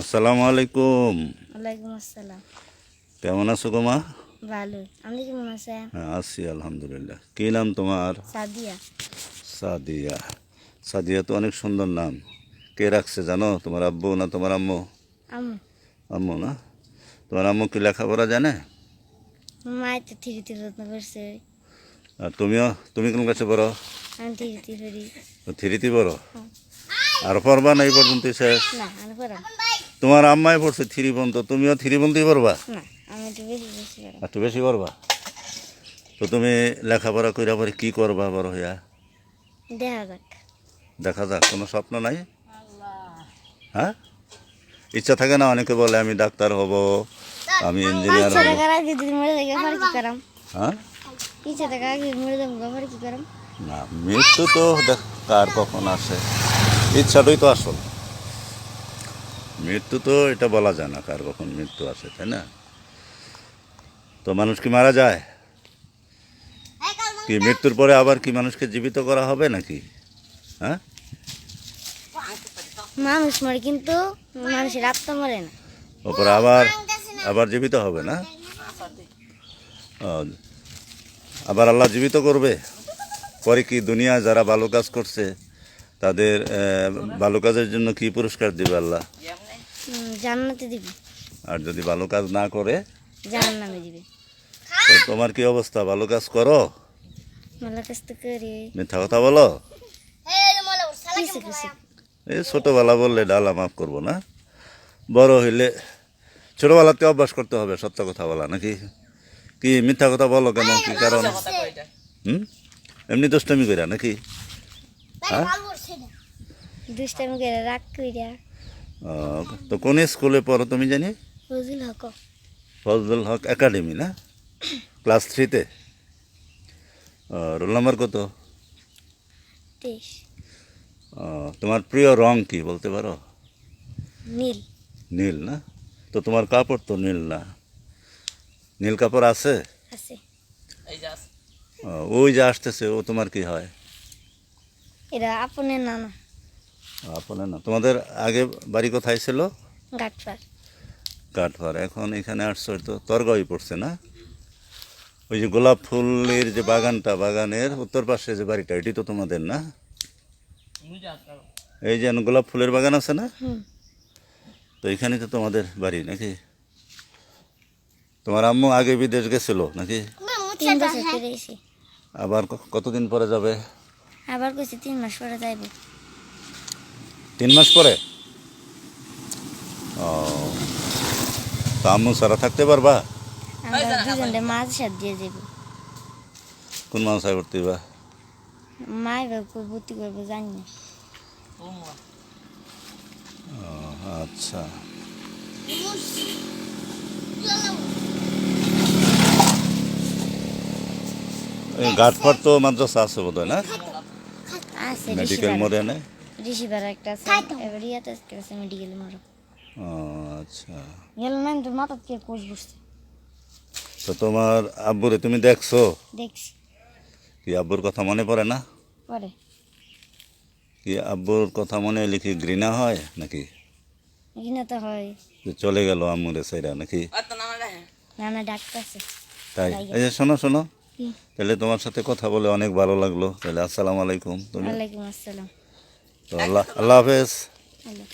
আসসালামু আলাইকুম। ওয়ালাইকুম আসসালাম। কেমন আছো গো মা ভালো। আপনি কেমন আছেন? হ্যাঁ আছি আলহামদুলিল্লাহ। কি নাম তোমার? সাদিয়া। সাদিয়া। সাদিয়া তো অনেক সুন্দর নাম। কে রাখছে জানো? তোমার আব্বু না তোমার আম্মু? আম্মু। আম্মু না? তোমার আম্মু কি লেখাপড়া জানে? মায়ের তো থ্রিতে যত্ন করছে। আর তুমিও? তুমি কোন কাছে পড়ো? আমি থ্রিতে করি থ্রিতে পড়ো? আর পড়বা না এই পর্যন্ত শেষ? না আমি পড়াম তোমার আম্মাই পড়ছে থ্রি পর্যন্ত তুমিও থ্রি পর্যন্তই পড়বা একটু বেশি করবা তো তুমি লেখাপড়া কইরা পরে কি করবা বড় হইয়া? দেখা যাক। দেখা যাক কোনো স্বপ্ন নাই? হ্যাঁ? ইচ্ছা থাকে না অনেকে বলে আমি ডাক্তার হব আমি ইঞ্জিনিয়ার হব। হ্যাঁ? না মৃত্যু তো দেখ কার কখন আসে? ইচ্ছাটাই তো আসল। মৃত্যু তো এটা বলা যায় না কার কখন মৃত্যু আসে তাই না? তো মানুষ কি মারা যায়? কি মৃত্যুর পরে আবার কি মানুষকে জীবিত করা হবে নাকি? হ্যাঁ? মানুষ মরে কিন্তু মানুষের আত্মা মরে না। ওপরে আবার আবার জীবিত হবে না? আবার আল্লাহ জীবিত করবে? পরে কি দুনিয়া যারা ভালো কাজ করছে তাদের ভালো কাজের জন্য কি পুরস্কার দিবে আল্লাহ? জান্নাতে দিবি। আর যদি ভালো কাজ না করে জাহান নামে দিবি। তো তোমার কি অবস্থা? ভালো কাজ করো? মালা কাছ থেকে করি। মিথ্যা কথা বলো? কিছু কিছু এই ছোটোবেলা বললে ডালা মাফ করব না। বড় হইলে ছোটোবেলাতে অভ্যাস করতে হবে সত্য কথা বলা নাকি? কি মিথ্যা কথা বলো কেন? কি কারণ? হুম? এমনি দুষ্টামি কইরা নাকি? হ্যাঁ? দুষ্টামি করে রাগ কইরা। ও, তো কোন স্কুলে পড়ো তুমি জানি? ফজল হক। ফজলুল হক একাডেমি না? ক্লাস থ্রিতে? রোল নাম্বার কত? ও, তোমার প্রিয় রং কি বলতে পারো? নীল। নীল না? তো তোমার কাপড় তো নীল না। নীল কাপড় আছে? আছে। ওই যে আসতেছে ও তোমার কি হয়? এরা আপনের নানা। আপনার না। তোমাদের আগে বাড়ি কোথায় ছিল? কাঠপার এখন এখানে আসছো তো তরগাঁই পড়ছে না? ওই যে গোলাপ ফুলের যে বাগানটা বাগানের উত্তর পাশে যে বাড়িটা এটি তো তোমাদের না? এই যে গোলাপ ফুলের বাগান আছে না? তো এখানে তো তোমাদের বাড়ি নাকি? তোমার আম্মু আগে বিদেশ গেছিল নাকি? আবার কতদিন পরে যাবে? আবার কইছে তিন মাস পরে যাইব। তিন মাস পরে? ও তো আম্মু সারা থাকতে পারবা? দুজনে মাছ সাত দিয়ে যাব কোন মাসায় ভর্তি বা মাই বাবু ভর্তি করব জানি না। আচ্ছা। ঘাটপাট তো মাদ্রাসা আছে বোধ হয় না মেডিকেল মোড়ে না ঋষিবার একটা আছে। এবার ইয়াতে একটা আছে মেডিকেল মোড় আচ্ছা। গেল না তোর মাথা কে কোষ বসছে তো তোমার আব্বুরে তুমি দেখছ? দেখছি। কি আব্বুর কথা মনে পড়ে না? পরে কি আব্বুর কথা মনে হলে কি ঘৃণা হয় নাকি? এখানে তো হয়। যে চলে গেল আম্মুরে সেরা নাকি? নানা ডাক্তার তাই। এই যে শোনো শোনো। তাহলে তোমার সাথে কথা বলে অনেক ভালো লাগল। তাহলে আসসালামু আলাইকুম। তুমি ওয়ালাইকুম আসসালাম। তো আল্লাহ আল্লাহ হাফেজ আল্লাহ